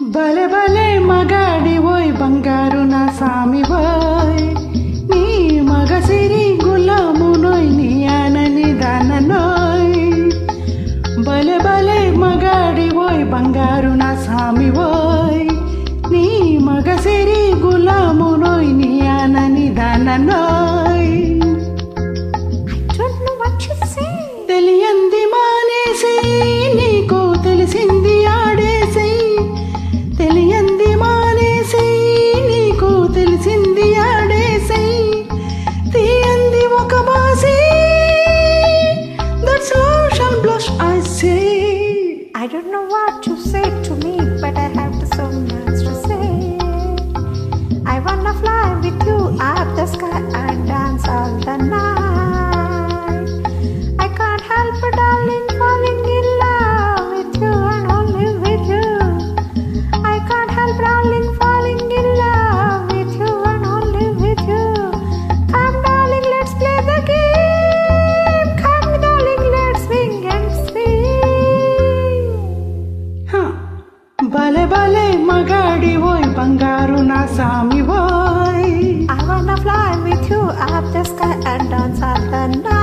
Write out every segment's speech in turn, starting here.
భలే భలే మగాడి ఓయ్ బంగారు నా సామి ఓయ్. నీ మగ సిరి గులామునోయ్ నీ ఆనని దాననోయ్ భలే భలే మగాడి ఓయ్ బంగారు నా సామి ఓయ్. ಬಲೆ ಬಲೆ ಮಗಾಡಿ ಓಯ್ ಬಂಗಾರು ನಾ ಸಾಮಿ ಓಯ್ I wanna fly with you up the sky and dance all the night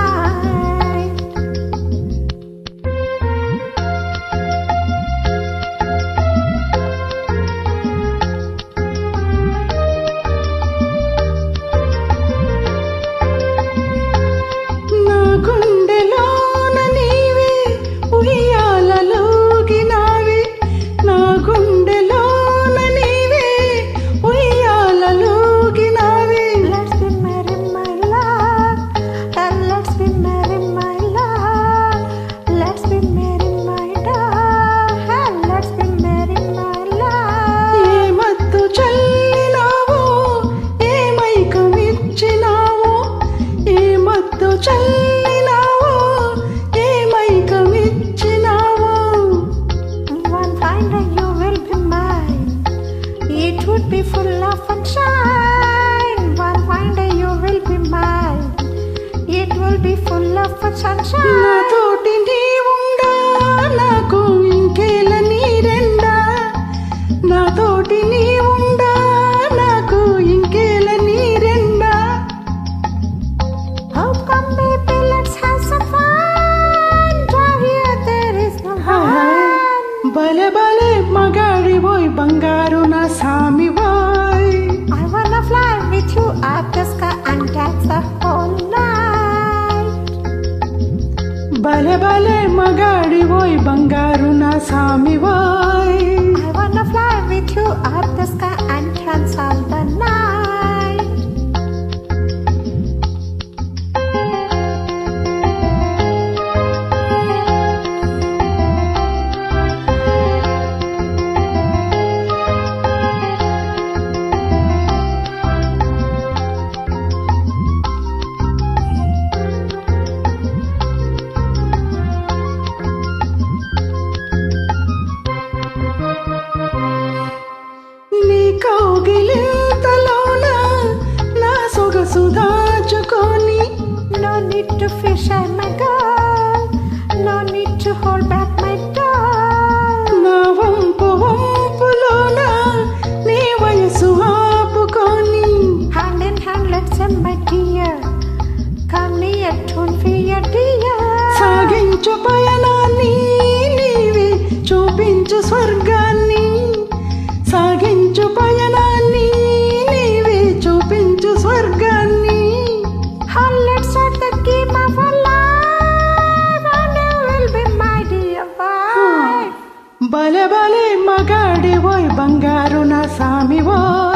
బంగారు నా సామివా. ಬಲೆ ಬಲೆ ಮಗಾಡಿ ಓಯ್ ಬಂಗಾರು ನಾ ಸಾಮಿ ಓಯ್